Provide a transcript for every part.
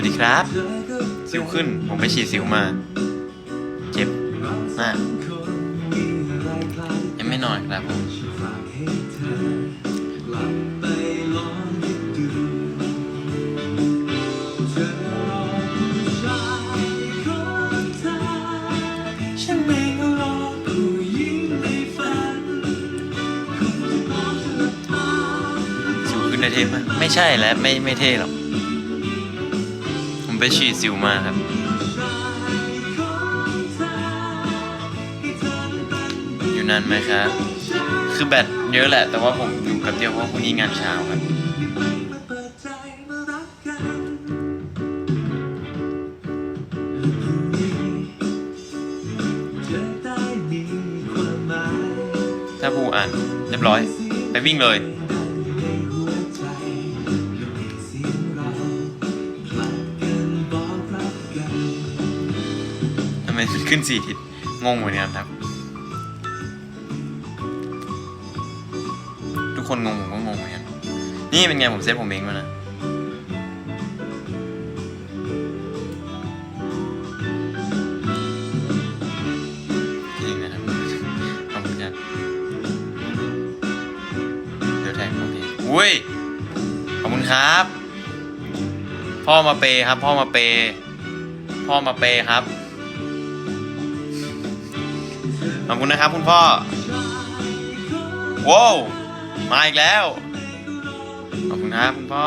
วัสดีครับ สิวขึ้น ผมไปฉีดสิวมา เจ็บมากยังไม่นอนครับผมสิวขึ้นได้เท่ไหมไม่ใช่แล้วไม่ไม่เท่หรอก ไปฉีดสิวมาครับ อยู่นานไหมครับ คือแบตเยอะแหละ แต่ว่าผมอยู่กับเดียวเพราะว่าพรุ่งนี้งานเช้าครับถ้าผู้อ่านเรียบร้อย ไปวิ่งเลย ขึ้นสี่ทิศงงเหมือนกันครับ ทุกคนงงผมก็งงเหมือนกัน นี่เป็นไงผมเซตผมเองมานะจริงนะครับขอบคุณครับเดี๋ยวแท็กโอเคอุ้ย ขอบคุณครับ พ่อมาเปครับ พ่อมาเป พ่อมาเปครับ ขอบคุณนะครับคุณพ่อว้าวมาอีกแล้ว ขอบคุณครับคุณพ่อ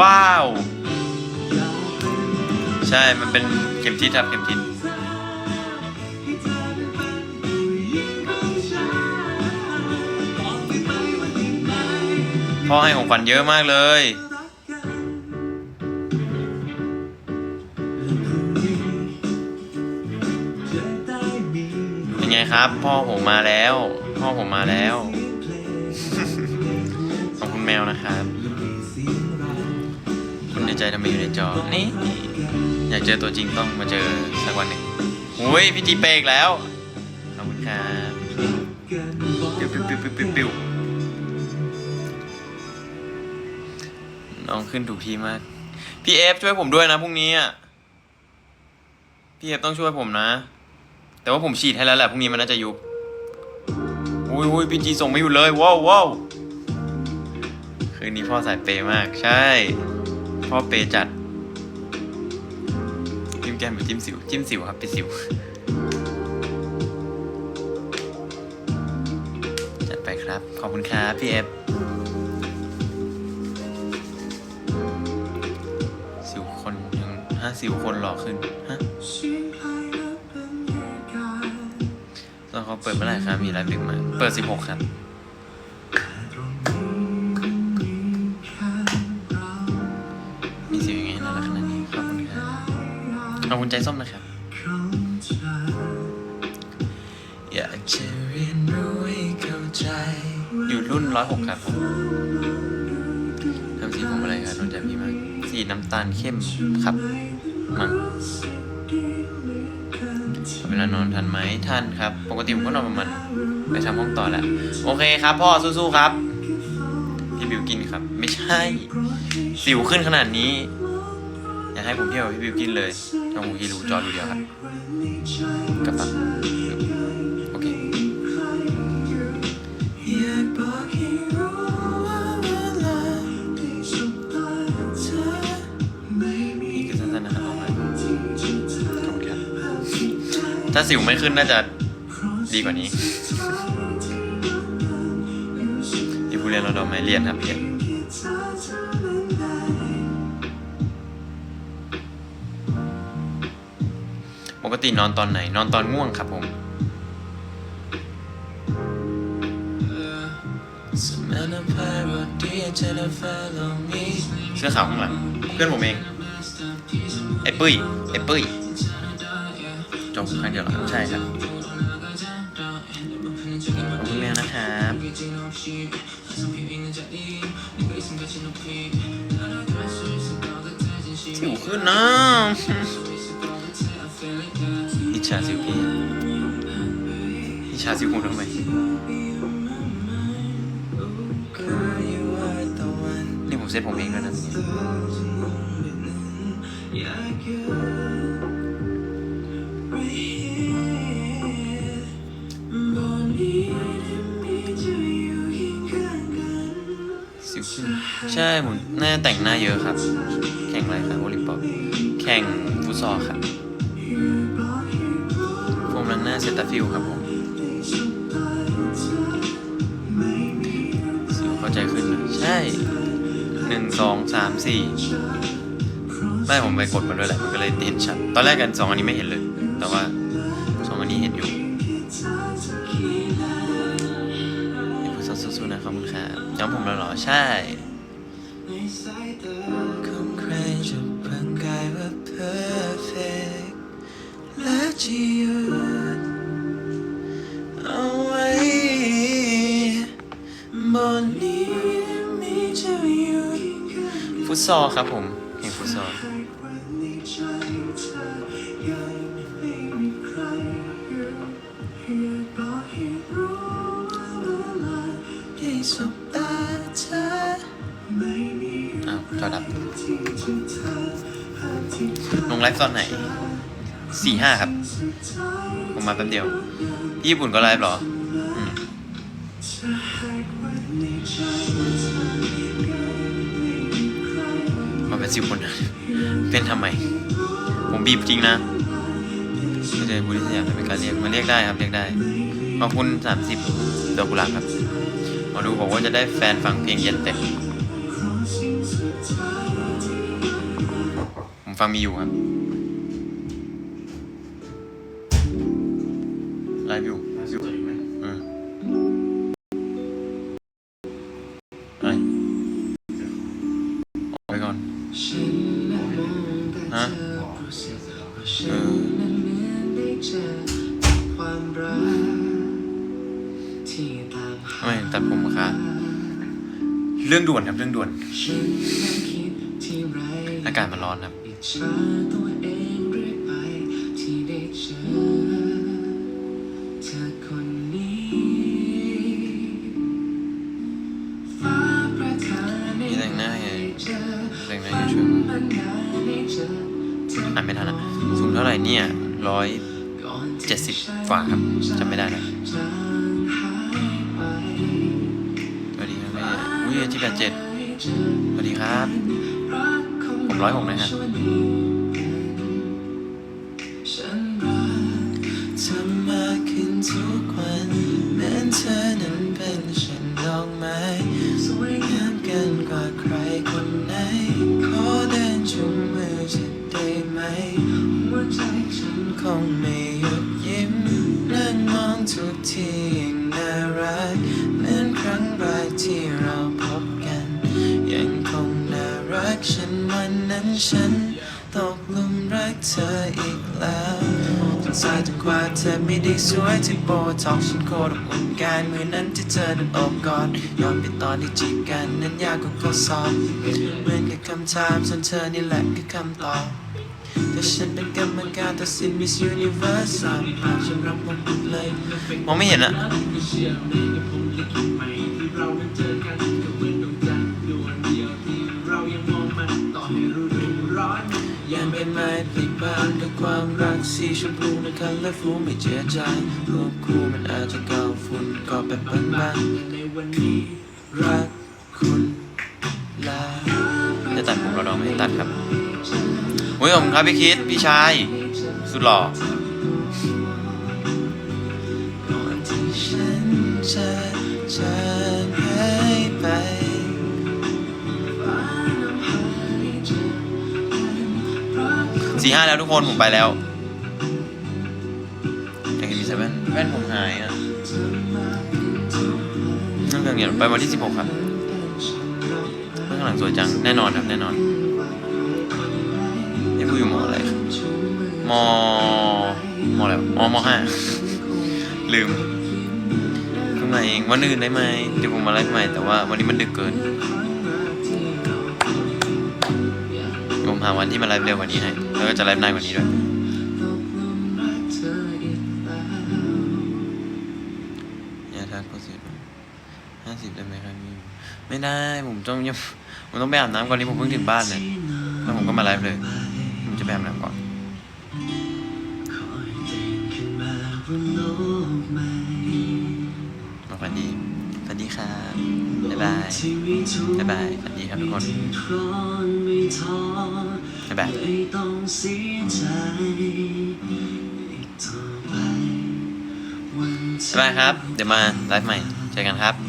ว้าว ใช่ มันเป็นเข็มทิศครับเข็มทิศพ่อให้ของขวัญเยอะมากเลย ครับ พ่อผมมาแล้ว พ่อผมมาแล้ว ขอบคุณแมวนะครับ คุณในใจทำไมอยู่ในจอ นี่ อยากเจอตัวจริงต้องมาเจอสักวันหนึ่งอุ้ยพี่จีเปกแล้ว ขอบคุณครับปิ้วปิ้วปิ้วปิ้วปิ้วปิ้วน้องขึ้นถูกที่มาก พี่เอฟช่วยผมด้วยนะพรุ่งนี้อะ พี่เอฟต้องช่วยผมนะ แต่ว่าผมฉีดให้แล้วแหละพรุ่งนี้มันน่าจะยุบอุ้ยอุ้ยพี่จีส่งไม่อยู่เลยว้าวว้าวคืนนี้พ่อสายเปย์มาก ใช่ พ่อเปย์จัดจิ้มแก้มหรือจิ้มสิว จิ้มสิวครับเป็นสิวจัดไปครับ ขอบคุณครับพี่เอฟสิวคนยังฮะสิวคนหล่อขึ้น ฮะ อนเขาเปิดเมื่อไหร่ครับ มีไลฟ์ดึกไหมา เปิด16ครับมีสิวยังไงน่ารักขนาดนี้ขอบคุณครับขอบคุณใจส้มนะครับ อยากจะเรียนรู้ให้เข้าใจ อยู่รุ่นร้อยหกครับผมทำสีผมอะไรครับนนท์ใจพี่มากสีน้ำตาลเข้มครับ มั้ง เวลานอนทันไหมทันครับ ปกติผมก็นอนประมาณไปทำห้องต่อแล้ว โอเคครับ พ่อสู้ๆครับพี่บิวกินครับ ไม่ใช่ สิวขึ้นขนาดนี้ อยากให้ผมเที่ยวกับพี่บิวกินเลยต้องหูยีรูจอดูเดียวครับกระปัง ถ้าสิวไม่ขึ้นน่าจะดีกว่านี้ที่ผู้เรียนเราดอมไหมเรียนครับเรียนปกตินอนตอนไหน นอนตอนง่วงครับผมเสื้อขาวข้างหลังเพื่อนผมเองไอ้ปุ้ยไอ้ปุ้ย จบครั้งเดียวเหรอใช่ครับขอบคุณแมวนะครับสิวขึ้นนะอิจฉาสิวพี่อิจฉาสิวผมทำไมนี่ผมเซฟผมเองด้วยนะ ใช่ผมน่าแต่งหน้าเยอะครับ แข่งอะไรครับโอลิมปอปแข่งฟุตซอลครับโฟมล้างหน้าเซตาฟิลครับผมสิวเข้าใจขึ้นนะใช่หนึ่งสองสามสี่ไม่ผมไปกดมาด้วยแหละมันก็เลยเห็นชัดตอนแรกกันสองอันนี้ไม่เห็นเลย แต่ว่าสองอันนี้เห็นอยู่ให้ผู้สาวสู้ๆนะขอบคุณครับย้อมผมแล้วหรอใช่ ฟุตซอลครับผมเพลงฟุตซอลได้ส อรับลงไลฟ์ตอนไหนสี่ห้าครับ ผมมาแป๊บเดียว ที่ญี่ปุ่นก็ไลฟ์เหรอมาเป็นสิบคนเป็นทำไม ผมบีบจริงนะไม่ใช่ผู้ที่สยามเป็นการเรียกมาเรียกได้ครับเรียกได้ขอบคุณสามสิบดอกกุหลาบครับหมาดูบอกว่าจะได้แฟนฟังเพลงเย็นเต็ม ฟังมีอยู่ครับไลฟ์อยู่อยู่อืมอะไรออกไปก่อนฮะเออทำไมตัดผมอะคะเรื่องด่วนครับเรื่องด่วน อากาศมันร้อนครับ ช้าตัวเองเรื่อยไปที่ได้เจอเธอคนนี้ฟ้าประทานให้แต่งหน้าไงเจอแต่งหน้าอยู่ช่วยอ่านไม่ทันอะสูงเท่าไหร่เนี่ยร้อยเจ็ดสิบกว่าครับจำไม่ได้แล้วสวัสดีครับแม่อุ้ยที่แปดเจ็ดสวัสดีครับ รักคงผมร้อยหกนะฮะ สวยที่โบท็อกฉันโคตรอุ่นกายมือนั้นที่เธอนั้นอบกอดย้อนไปตอนที่จีบกันนั้นยากกว่าข้อสอบเหมือนกับคำถามส่วนเธอนี่แหละคือคำตอบแต่ฉันเป็นกรรมการตัดสิน Miss Universe สามภาพฉันรับมันหมดเลยมองไม่เห็นอะ ร้อนยังเป็นไม้ผลิบานด้วยความรักสีชมพูในคันและฟูไม่เจียใจรูปคู่มันอาจจะเก่าฝุ่นก็แบบบ้างแต่ในวันนี้รักคุณลาจะตัดผมเราดองไม่ได้ตัดครับโอ้ยผมครับพี่คิดพี่ชาย สุดหล่อ สี่ห้าแล้วทุกคนผมไปแล้วอยากเห็นมีใส่แว่นแว่นผมหายอะนั่นเรื่องเงี้ยไปวันที่สิบหกครับเบื้องหลังสวยจังแน่นอนครับแน่นอนนี่พูดอยู่มออะไรครับมอมออะไรวะมอมห้าลืมเพิ่งมาเองวันอื่นได้ไหมเดี๋ยวผมมาไลฟ์ใหม่แต่ว่าวันนี้มันดึกเกิน ผมหาวันที่มาไลฟ์เร็วกว่านี้ให้ แล้วก็จะไลฟ์นานกว่านี้ด้วย อย่าทักโพสิบห้าสิบได้ไหมค่อยมีไม่ได้ ผมต้องยังผมต้องไปอาบน้ำก่อนนี้ผมเพิ่งถึงบ้านเลยแล้วผมก็มาไลฟ์เลย ผมจะไปอาบน้ำก่อนมาบนโลกใหม่สวัสดี วัสดีครับ บ๊ายบาย บ๊ายบาย สวัสดีครับทุกคน บ๊ายบายบ๊ายบายครับ เดี๋ยวมาไลฟ์ใหม่ เจอกันครับ